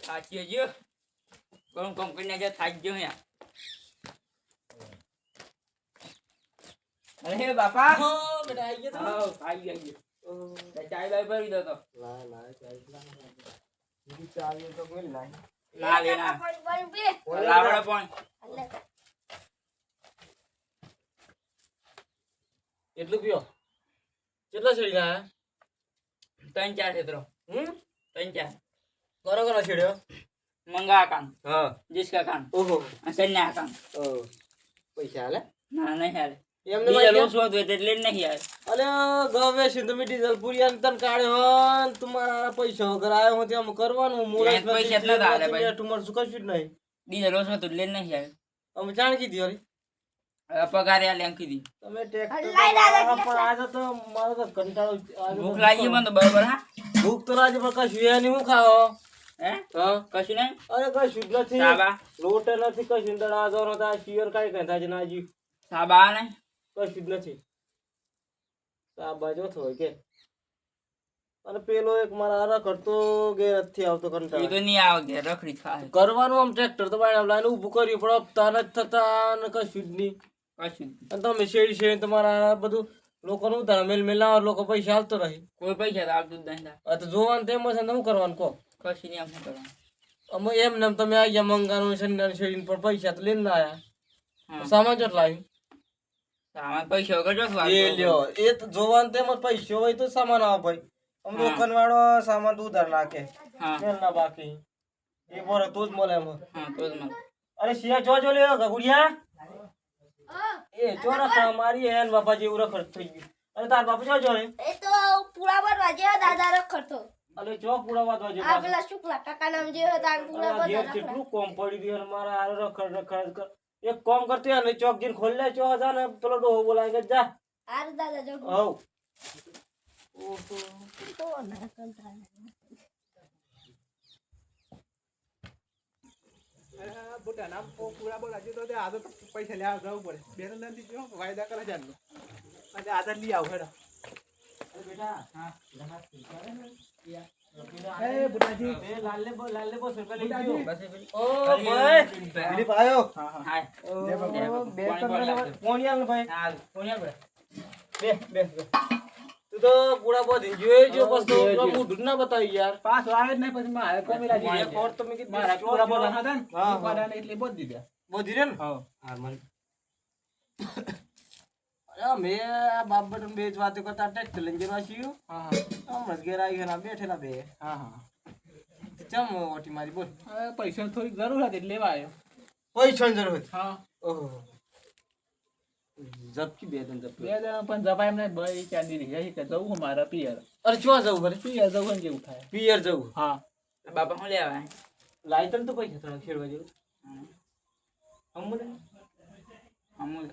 થાકી ગયો કોમ કોમ કરીને જે થાકી ગયો યાર અરે બાપા હા, બેટા આઈ ગયા હા આવી ગયા ગયો તમે? તે ચાય બાય ભરી દો તો લાય, લાય, ચાય લાય. બીજી ચાવી તો કોઈ લાય. ના લે ના પાણી પી લાવડો પણ અલ્લે એટલું પીઓ કેટલા શેરી ગયા ત્રણ ચાર ક્ષેત્રો હમ ત્રણ ચાર કરો શેડ્યો મંગા કામ હા. જીસકા કાન ઓહો. સન્યા કાન ઓ. પૈસા હાલે? ના નહીં હાલે. એમને ડીઝલ ભાઈ હતું એટલે નહીં આવે અલે ગવે છે તમે ડીઝલ પૂરી તન કાઢ્યો હન તમારા પૈસા વગર આવ્યો હું ત્યાં કરવાનું મુરત ત્યાં પૈસા જ હાલે ભાઈ. તુમર શું કશું જ નહીં. ડીઝલ ઓછું હતું એટલે નહીં આવે અમે જાણ કીધી હરી પગારે આ લેંકી દી તમે ટ્રેક્ટર પણ આજે તો મારો તો કંટાળો ભૂખ લાગી મને બરોબર હા? ભૂખ તો લાગી પણ કશું એ નહીં હું ખાવો? કશું નહીં? અરે કશું જ નથી. લોટ નથી કશું દડા દોરો તા શિયર કઈ છે નાજી સાબા કશું જ નથી. સાબા જો થોય કે. અને પેલો એક મારા રખડતો ઘેર નથી આવતો એ તો નહીં આવે ઘેર રખડી ખાય. કરવાનું આમ ટ્રેક્ટર તો બાય લાઈને ઊભું કર્યું પણ હપ્તા નથી થતા ને કશું જ નહીં. કશું અને તમે શેરી શેરી તમારા બધું લોકોનું ઉધાર મેલ મેલ લાવો લોકો પૈસા આવતો રહી. કોઈ પૈસા આવતું જ નહીં. આ તો જોવાનું તેમ છે ને શું કરવાનું કહો? કશું નહીં આમ કરવાનું? અમે એમ ને તમે આવી ગયા મંગાનું સંડાનું શેરીને પર પૈસા તો લઈને ના. આયા સામાન ચોટ લાવ્યું સામાન પૈસા વગર જો એ લ્યો એ તો જોવાનું તેમ જ પૈસો હોય તો સામાન આવે ભાઈ. આમ દુકાન વાળો સામાન તો ઉધાર નાખે. હા. ના બાકી. એ બોલે તો જ મળે એમ. હા તો જ મને અરે શિયા જો જો લ્યો ગગુડિયા એ ચો રખા મારી હેન બાપા જેવું રખડ થઈ ગયું. અરે તાર બાપા જો જો રે એ તો પૂરા દાદા રખડતો. અરે જો પૂરા વાદવા જો આ પેલા શુક્લા કાકા નામ જે હતા આ પૂરા અરે ઘેર કેટલું કોમ પડી ગયું મારા આ રખડ રખડ કર એક કોમ કરતી અને ચોક જીન ખોલ લે ચો જા ને પેલો ડોહો બોલાય કે જા. આર દાદા જો હો ઓહો તો ના કંટાળે. બોટા નામ પૂરા બોલા તો તે આજે તો પૈસા લેવા જવું પડે. બે ત્રણ દી જો વાયદા કરે છે અને આધાર લઈ આવ હેડો. એ બુટાજી એ લાલે બો લાલે બો સરકાર લઈ બુટાજી. ગયો બસ એ પેલી- ઓ ભાઈ દિલીપ આયો હા હા તું તો પૂરા બધી જોઈ જો હા, બસ તો જોઈ, પેલા જોઈ. મોઢું ના બતાવી યાર. પાછો આવે જ નહીં પછી મારે કમેલા મારે જઈએ ખોટ તો મેં કીધું મારા પૂરા. બોલા હતા ને એટલે બોધ દીધા. બધી રે ને? હા. હા મને અરે મેં આ બાપ બટન બે જ વાતો કરતા ટ્રેક્ટર લઈને જવા છીએ હા હા. હમણાં ઘેર આવી ગયા બેઠેલા બે. હા હા. ચમ ઓટી મારી બોલ. હવે પૈસાની થોડીક જરૂર હતી લેવા આવ્યો પૈસાની જરૂર હતી? હા. ઓહો. ઝપકી બે દન ઝપકી. બે જણા પણ જપાય એમ નહીં ભાઈ ચાંદી રહી જાય કે જવું મારા પિયર. અરે ચો જવું ભરે પિયર જવું જેવું થાય. પિયર જવું. હા. બાપા શું લેવા? લાઈ તને તો પૈસા થોડા ખેડવા જેવું. અમુલ. અમૂલ.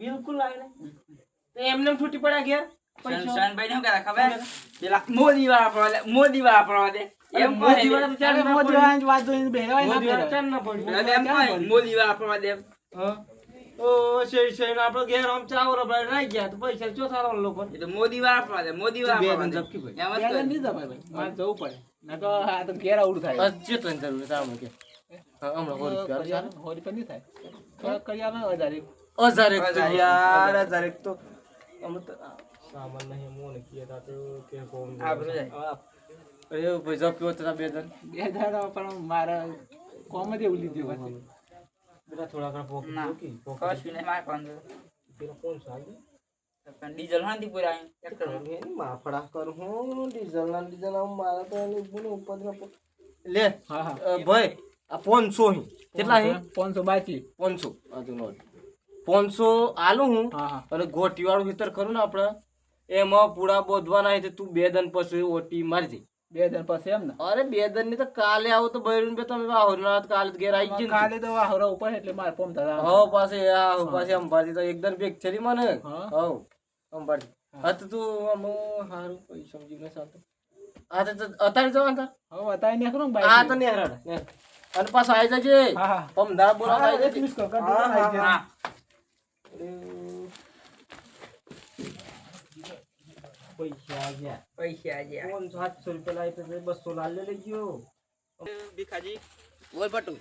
બિલકુલ લાગે ને તો એમને એમ છૂટી પડ્યા ઘેર શરણ- શું કહેતા ખબર? પેલા મોદી વાળા પડવા દે, મોદી વાળા પડવા દે. એમ મોદી વાળા તો ચાર અરે ના મોદી પડી. વાત જોઈને બેહવાય ના મોદી વાળા પહેરાય. ચાર ના પડી. એમ કહે, મોદી વાળા પડવા દે. હા. ઓ શેરી શેરી ને આપણે ઘેર આમ ચાવરો ભાઈ રહી ગયા તો પૈસા ચો થારા લોકો એ તો મોદી વાળા પડવા દે, મોદી વાળા પડવા દે. ભાઈ. એમ જ બે નહીં જપાય ભાઈ મારે જવું પડે ના તો આ તો ઘેર થાય જરૂર છે આમ કે હમણાં પણ નહીં થાય કરી આવે હજાર યાર હજાર એક તો અમે તો આ સામાન નહીં મોને કીધા તો કે કોમ આબરૂ જાય. હા. અરે ભાઈ ઝપક્યો તો બે જણ બે હજાર પણ મારે કોમ જ એવું લીધું પછી પેલા થોડા ઘણા પોકેટ ના. કશું નહીં, મારે કોણ? પેલા કોણ સાહેબ ડીઝલ શાંતિ પુરાય. ટ્રેક્ટરમાં. એની માફડા કરું હું ડીઝલ ના ડીઝલ આમ મારા તો એની બોલો લે હા હા ભાઈ આ પાંચસો હી કેટલા હી પાંચસો બાકી પાંચસો હજુ નોટ પાંચસો આલું હું હા હા. અને ગોટી વાળું હિતર ખરું ને આપણે. એમાં પૂરા બોધવાના હોય તું બે દન પછી ઓટી મારજે. બે દન પછી એમ ને? અરે બે દનની તો કાલે આવો તો બૈરું બે તમે આવો ના કાલે ઘેર આવી ગઈ કાલે તો વાહરો ઉપર એટલે માર પોમ થતા હો પાસે આ પાસે અંબાજી તો એકદમ બેગ છરી મને. હા. અંબાજી. હા. તો તું આમ હારું કોઈ સમજી ન સાતો આ તો તો અત્યારે જવાનું તાર હવે બતાવી નાખો ને આ તો બાઈક ને હરાડ ને. અને પાછો આવી જજે. હા હા. અમદાવાદ બોલાવા આવી જજે. હા, હા, જાય. પૈસા આવ્યા પૈસા આજે કોણ સાતસો રૂપિયા લાવી તો બસો લાલ લઈ ગયો ભીખાજી બોલ પટુ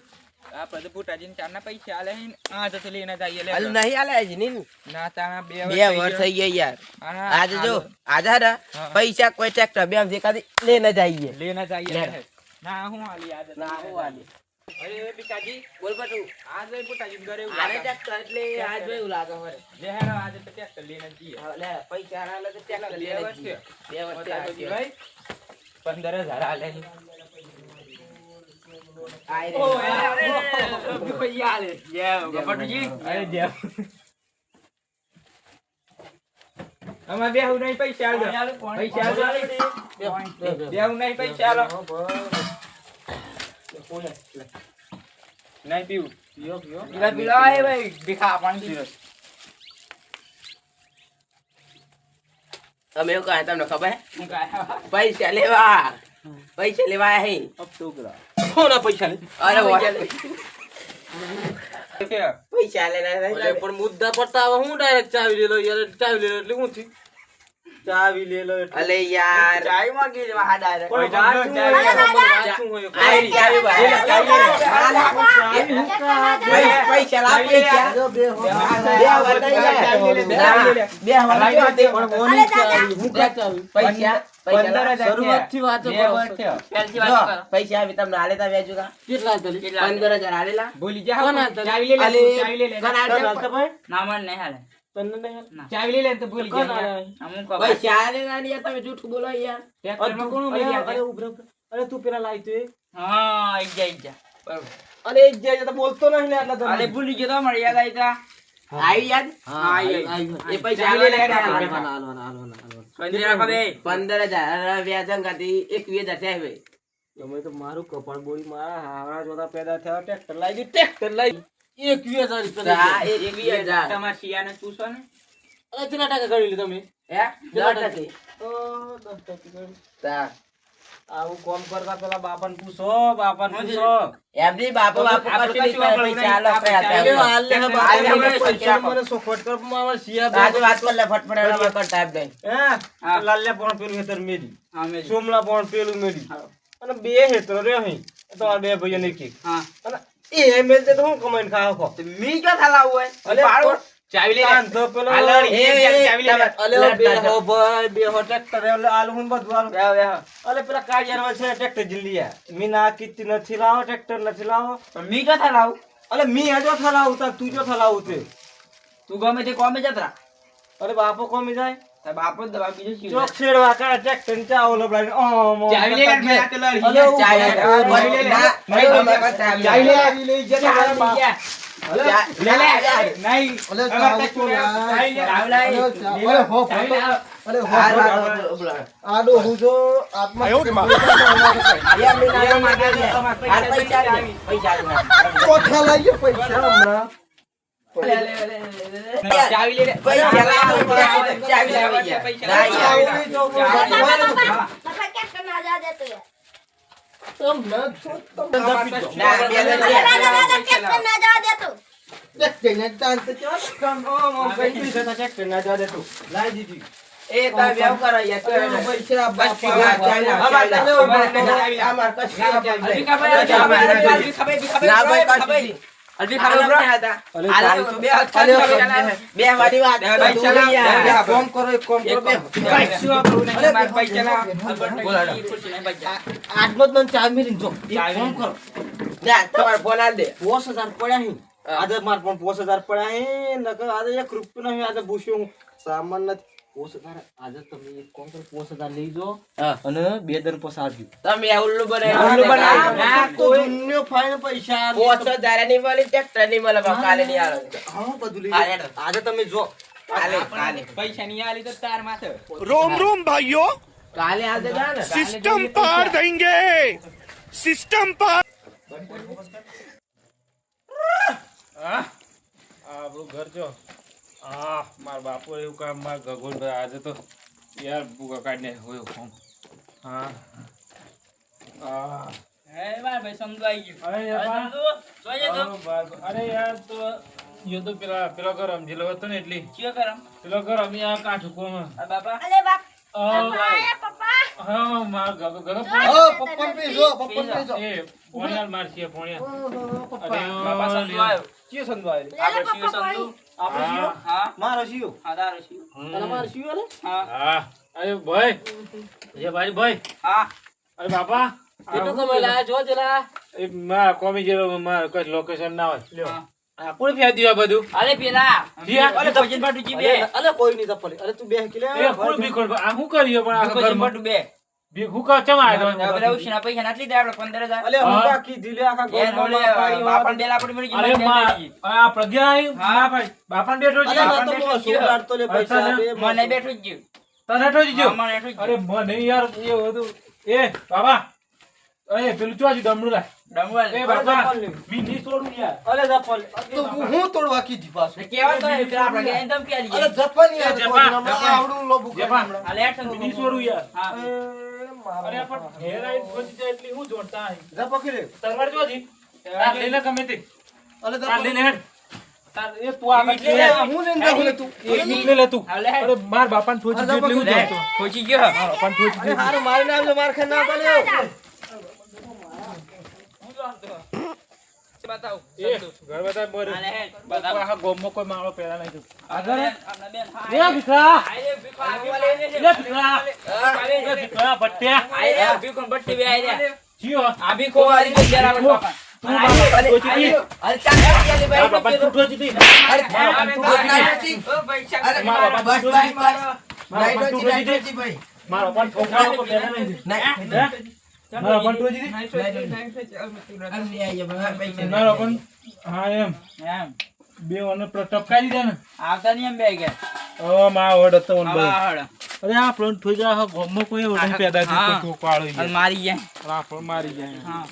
આપણે તો ચારના પૈસા આલે આ તો લઈને જઈએ લે હાલ નહીં હાલે હજી ના તાણા બે બે વર્ષ થઈ ગયા યાર ગયા જો આજે. પૈસા કોઈ ટ્રેક્ટર બે આમ દેખાતી લઈને જઈએ લેના જઈએ ના હું આલી આદત ના હું આલી. અરે ભીખાજી બોલ પટુ આ જો ભૂટાજી ઘરે આને લાગે. એટલે આ જો એવું લાગે મને લે હેડો આજે તો ટ્રેક્ટર લઈને જઈએ. લે પૈસા હાલે તો ટ્રેક્ટર લઈને જઈએ. બે વર્ષ પચાસ થયા છે. ભાઈ પંદર હજાર આલે. અમારે બેહુ નહીં પૈસા પૈસા. બેહુ નહીં પૈસા આલો. નહીં પીવું. પીઓ પીઓ પીલા પીલા એ ભાઈ ભીખા પાણી પીવો. અમે એવું કહે તમને ખબર હે? હું કાંઈ. પૈસા લેવા પૈસા લેવા હે કોના પૈસા લે અરે વાહ. છે. પૈસા લેના અરે પણ મુદ્દા પડતા હવે હું ડાયરેક્ટ ચાવી લેલો યાર ચાવી લેલો એટલે હું થયું ચાવી અલે યાર માંગી હા હોય. ભાઈ. પૈસા લાવ જો બે બે બે. પણ ચાવી હું કા ચાવી આવી તમને વ્યાજુ કેટલા પંદર હજાર હાલેલા? ભૂલી જા કોના હા, હતા? ચાવી લઈ લે અલે, ચાવી લઈ લે કોના તને હાલે? હાલતા ભાઈ ના મને નહીં હાલે તને નહીં હાલ? ના. ચાવી લે તો ભૂલી કોના અમુક ખબર. પૈસા હાલેલા યાર તમે જૂઠું બોલો યાર. ટ્રેક્ટરમાં કોનું અરે, ગયા અરે, છે? ઉભરે, ઉભરે. અરે તું પેલા લાવી તું હા આઈ જા આઈ જા બરોબર. અરે એક જાય તો બોલતો નહીં ને આટલા અરે ભૂલી ગયો તો મારે યાદ આવી જા આવી યાદ? હા, આવી, આવી, આવી. એ પૈસા લે, હાલેલા ચાવી કા? લઈ લે. હાલવાના, હાલવાના, હાલવાના. કંઈ રાખો બે પંદર હજાર અને વ્યાજ અંગાથી એકવીસ હજાર થયા ભાઈ. તમે તો મારું કપાળ બોળી મારા હાવડા જોતા પેદા થયા ટ્રેક્ટર લાવી દીધું, ટ્રેક્ટર લાવી એકવીસ હજાર રૂપિયા હા, એકવીસ હજાર. તમારે શિયાને પૂછો ને. અરે, કેટલા ટકા ગણી તમે? હે? દસ ટકી. તો દસ ટકા ગણી. આવું કોમ કરતા પેલા બાપાને પૂછો બાપાને પૂછો. એમ નહીં, બાપુ, બાપુ કશું નહીં. કરે, આપણે. હાલ સોખવટ કર, મારા વાત કર લે, ફટફટ એના વગર ટાઈપ દઈ. હા. લાલ્યા પણ પેલું હેતર મેરી સોમલા પણ પેલું મેરી અને બે હેતર રે અહીં. તો આ બે ભાઈઓ ને એક. હા. અને એ મેલ તે હું કમાઈને ખાવ મી ક્યાં થાલાવું હોય? અલે, પાડો. ચાવી લે. પેલો એ, એ, એ, ચાવી લે. અલે બે હો બે હો ટ્રેક્ટર આલુ હું બધું આલુ. બેહો, બેહો. અલે પેલા કાળિયાર છે ટ્રેક્ટર જલ્દી મી ના કીધી નથી લાવો ટ્રેક્ટર નથી લાવો. મી કે થાલાવું અલે મી આજો થલાવું તા તું જો થલાવું તે તું ગમે તે કોમે જતરા અરે બાપો કોમે જાય? બાપો દવા બીજું ચોક શેડવા કા ટ્રેક્ટર ને ચાવો લબડાઈને ઓમ ઓમ ચાવી લે ને આ તો લડી. ઓ, ચાવી લે. ચાવી લે. ચાવી લે. ચાવી લે, લઈ જો પૈસા પૈસા ચાવી. લે. પૈસા લે. કોઠા લાવીએ પૈસા. હમણાં ના, લાવો. યાર. ચાવી તો ચાવી લે. બાપા, બાપા ક્યાંક ના જા દેતો યાર. હમણાં છો તમે ના, બે હજાર અરે, લે. દાદા, દાદા, ક્યાંક ના જા દેતો. જઈને તાન તો ચાલ. ભાઈ. અલે, બે હાથ અલે, ખાલી અલે. બે વાળી વાત બે ભાઈ, ચાલો, કામ કરો એક કામ કરો બે શું આપણું અલે, મારા ના. બોલો, ઈ ખુરશી નહીં બચા. આજનો જ મને ચાવી મેલી જો એક કરો જા, તમારો ફોન આલ દે. પોસ પડ્યા હી આજે માર પણ પોસ હજાર પડ્યા હી નકર આજે એક રૂપિયો નહીં આજે ભૂસ્યો સામાન નથી આજે તમે જો. પૈસા નહીં આલી તો તાર માથે. રોમ રોમ ભાઈઓ. કાલે આજે ને. સિસ્ટમ પાર દેંગે સિસ્ટમ પાર. આપણું ઘર જો. આ મારા બાપુ એવું કામ માર ગગોન આજે તો યાર ભૂકા કાઢને હોય ફોન હા. આ હે મારા ભાઈ સમજાઈ ગયું. અરે યાર તો. બા- અરે યાર તો યો તો પેલા પેલો ઘર સમજેલો હતો ને એટલી. ચિયો કરમ પેલો ઘર અમે આ કાઠું કોમ બાપા. અલે બાપ હા માર ગગો ગગો હો, પપ્પન પીસો, પપ્પન એ પોણિયાલ પપ્પા. અરે બાપા આપણે પપ્પા કોઈ આપણો શિયો? હા. મારો શિયો. હા તારો શિવ અને મારો શિયો લે? હા. હા. અરે ભાઈ. એ ભાઈ ભાઈ. હા. અરે બાપા. કેટલું કમાઈ લાયા? જો જરા. એ મારા કોમી જેલો મારા કઈ લોકેશન ના હોય. લ્યો. આ કોણ ફેર દીવા બધું? અરે પેલા. અરે ભજન પાટુ જી બે. અલે, અલે, કોઈ નહીં ચપ્પલ. અરે તું બે કે લે. એ કોણ બીકોડ આ હું કર્યો? પણ પાટુ બે. બી હું કા ચમ આવ્યો પેલા ઉશીના પૈસા નાટલી દે આપણે પંદર હજાર અલે, હું હા. બાકી દીલે આખા નોલે પાડી બાપણ. બેલા આપણી મળી અરે આ પ્રજ્ઞા આવી હા. ના ભાઈ બાપાને બેઠો અલે, છે ના તો મોં શું લાડતો લે પૈસા મને. બેઠું જ ગયું. તને બેઠો હા, બેઠું જ અરે મને યાર એ બધું એ બાબા એ પેલું ચોજી ડમડું લાય? ડંગવાલ એ અરે, લે. મી ની છોડું યાર. અલે, ચપ્પલ. તો હું તોડવા કીધી પાછું. કેવા તો આપણે ગયા એમ ક્યાં અલે, હમણાં જપ્પા. આવડું લેટ સંતો મી ની છોડું યાર. હા. અરે. પણ ઘેર આવીને પહોંચી જાય એટલી હું જોડતા આઈ. જપ્પા કે લે. તલવાર જોજી તાર લઈ ગમે તે અલે, તાર લઈ હેડ તાર એ તું આગળ લે હું લઈને જાઉં લે તું. એક મિનિટ લે તું હા, લે હેડ. અરે માર બાપાને થોજી અરે જેટલી હું જોડતો ગયો હારું મારીને આવજો, માર ના. બતાવ એ ઘર બધા બતાવ બતાવ આખા ગામમાં કોઈ માળો પહેલા નહીં આગળ એ ભીખો, આ ભીખો. એ ભીખરા એ છે. ભટ્ટ્યા. આઈ ભીખો ને બે આઈ જીઓ. આ ભીખો વાળી ગઈ જરા આપણે તું આઈ રે, અરે, ચાલ, ભાઈ, મારા બાપાને તું અરે, મારા અરે, બાપાને અરે, તું થોજી દી. ઓ, પૈસા મારા બાપાને તું થોજી મારો. પણ કોઈ પહેલા નહીં જોતો. થોજી દી. મારા હા એમ. એમ. બે વાનો ટપકાઈ દીધા ને. આવતા નહીં એમ બે ગયા ઓ માં વડ હતો ઓન ભાઈ. અરે આ પ્લોન થઈ જાય ગોમમાં કોઈ પેદા અને મારી જાય. આ પ્લોન મારી જાય. હા.